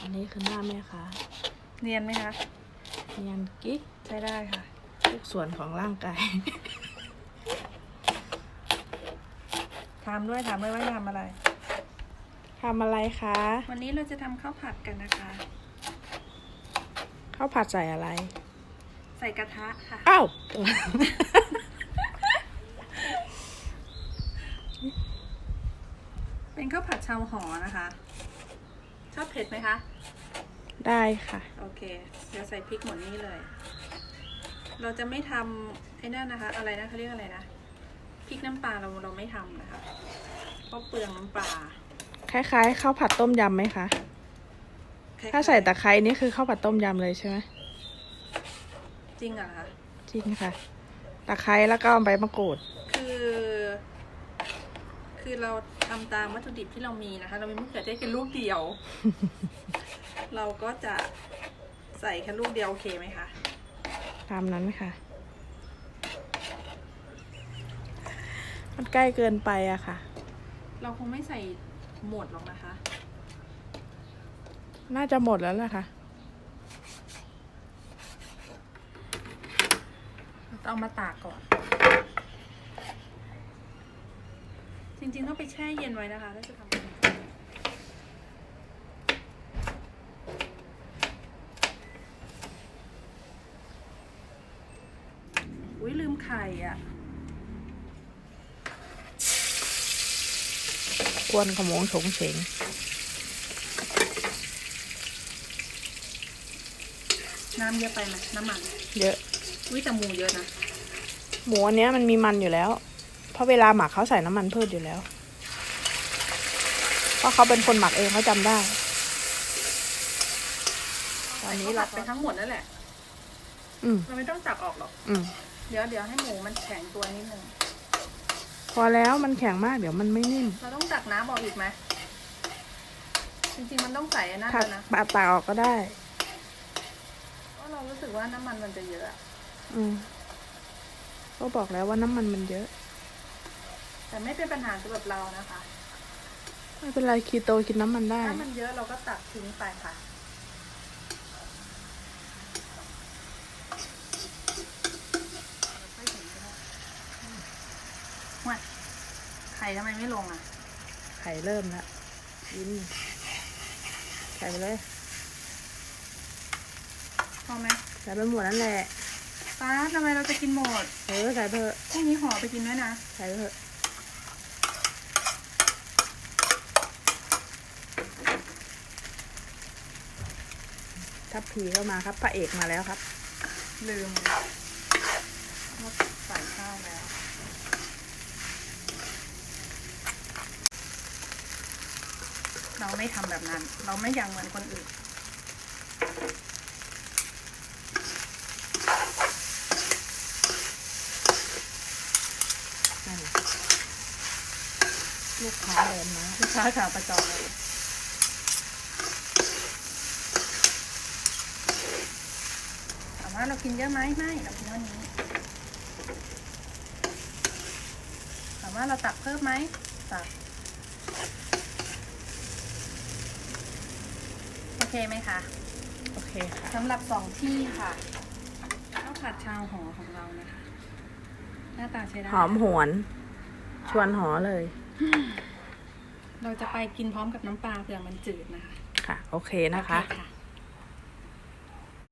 อันนี้คือหน้าแม่ค้าเนียนไหมคะเนียนกิ๊กใช้ได้ค่ะ ทุกส่วนของร่างกาย ถามด้วยถามด้วยว่าจะทำอะไร ทำอะไรคะ วันนี้เราจะทำข้าวผัดกันนะคะ ข้าวผัดใส่อะไร ใส่กระทะค่ะ อ้าว เป็นข้าวผัดชาวหอนะคะช อบเผ็ดไหมคะ ได้ค่ะ โอเค เดี๋ยวใส่พริกหมดนี้เลย เราจะไม่ทำไอ้นั่นนะคะ อะไรนะเขาเรียกอะไรนะ พริกน้ำปลาเราเราไม่ทำนะคะ เพราะเปลืองน้ำปลา คล้ายๆข้าวผัดต้มยำไหมคะ คล้ยๆถ้าใส่ตะไคร้นี่คือข้าวผัดต้มยำเลยใช่ไหมจริงเหรอคะ จริงค่ะ ตะไคร้แล้วก็ใบมะกรูด คือคือเราทำตามวัตถุดิบที่เรามีนะคะ เรามีมะเขือเทศแค่ลูกเดียว เราก็จะใส่แค่ลูกเดียวโอเคไหมคะ ตามนั้นค่ะ มันใกล้เกินไปอะค่ะ เราคงไม่ใส่หมดหรอกนะคะ น่าจะหมดแล้วแหละค่ะเอามาตากก่อน ริงๆต้องไปแช่เย็นไว้นะคะถ้าจะทำอุ้ยลืมไข่อะ กวนขโมงโฉงเฉงน้ำเยอะไปไหมน้ำมัน เยอะ อุ้ยแต่หมูเยอะนะ หมูอันเนี้ยมันมีมันอยู่แล้วเพ ราะเวลาหมักเขาใส่น้ำมันพืชอยู่แล้ว เพราะเขาเป็นคนหมักเองเขาจำได้ ตอนนี้เราไปทั้งหมดนั่นแหละ อืมเราไม่ต้องจับออกหรอก อืมเดี๋ยวเดี๋ยวให้หมูมันแข็งตัวนิดนึง พอแล้วมันแข็งมากเดี๋ยวมันไม่นิ่มเราต้องตักน้ำออกอีกไหมจริงๆมันต้องใส่อันนั่นถักแล้วนะปาดตาออกก็ได้ เพราะเรารู้สึกว่าน้ำมันมันจะเยอะอะ อืมก็บอกแล้วว่าน้ำมันมันเยอะ แต่ไม่เป็นปัญหาสำหรับเรานะคะ ไม่เป็นไรคีโตกินน้ำมันได้ ถ้ามันเยอะเราก็ตักทิ้งไปค่ะ ว่าไข่ทำไมไม่ลงอะ ไข่เริ่มแล้วกินใส่ไปเลยพอไหมใส่ไปหมดนั่นแหละ ป้าทำไมเราจะกินหมด เออใส่ไปเถอะพรุ่งนี้ห่อไปกินด้วยนะ ใส่ไปเถอะ พพีเข้ามาครับ พระเอกมาแล้วครับ ลืมว่าใส่ข้าวแล้ว เราไม่ทำแบบนั้น เราไม่อย่างเหมือนคนอื่นนั่นแหละลูกค้าเดินมาลูกค้าขาประจำเลยถาม ว่าเรากินเยอะไหมไม่เรากินเท่านี้ถามว่าเราตักเพิ่มไหมตักโอเคไหมคะโอเคค่ะสำหรับสองที่ค่ะข้าวผัดชาวหอของเรานะคะ หน้าตาใช้ได้หอมหวน ชวนหอเลย เราจะไปกินพร้อมกับน้ำปลาเผื่อมันจืดนะคะ ค่ะ โอเคนะคะ โอเคค่ะ